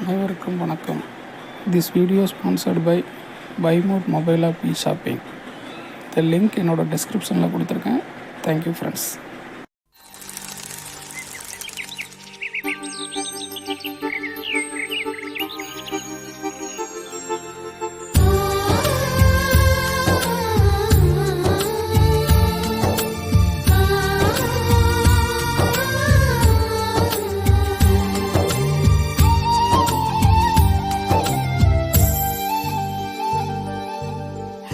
அனைவருக்கும் வணக்கம். This video sponsored by பைமோட் மொபைல் ஆப் இ ஷாப்பிங் இந்த லிங்க் என்னோட டிஸ்கிரிப்ஷனில் கொடுத்துருக்கேன். Thank you friends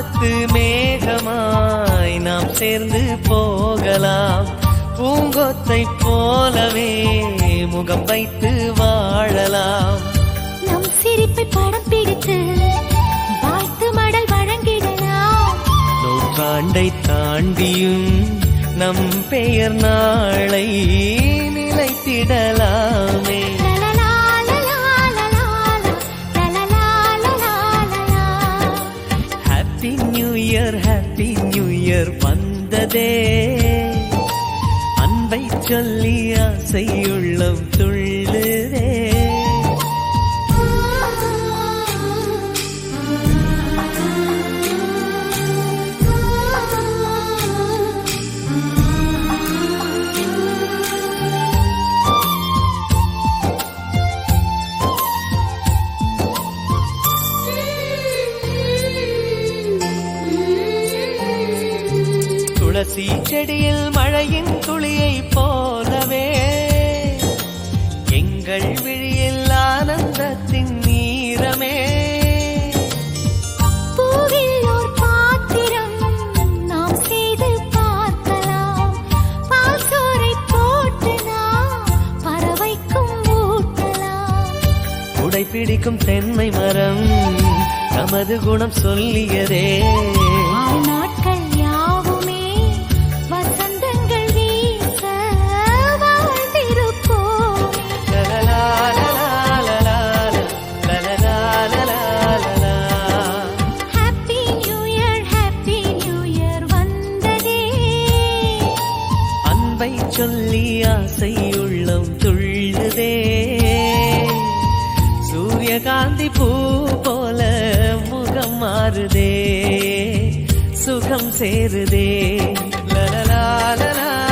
வானத்து மேகமாய் நாம் சேர்ந்து போகலாம். பூங்கொத்தை போலவே முகம் வைத்து வாழலாம். நம் சிரிப்பை படம் பிடித்து வாழ்த்து மடல் வழங்கிடலாம். நூற்றாண்டை தாண்டியும் நம் பெயர் நாளை நிலைத்திடலாமே. Happy new year happy new year வந்ததே. அன்பை சொல்லி ஆசை உள்ளம் துளசி செடியில் மழையின் துளியை போலவே எங்கள் விழியில் ஆனந்தத்தின் நீரமே. பிடிக்கும் தென்னை மரம் நமது குணம் சொல்லியதே. சொல்லி ஆசை உள்ளம் துள்ளுதே. சூரியகாந்தி பூ போல முகம் மாறுதே. சுகம் சேருதே. லலலா லலா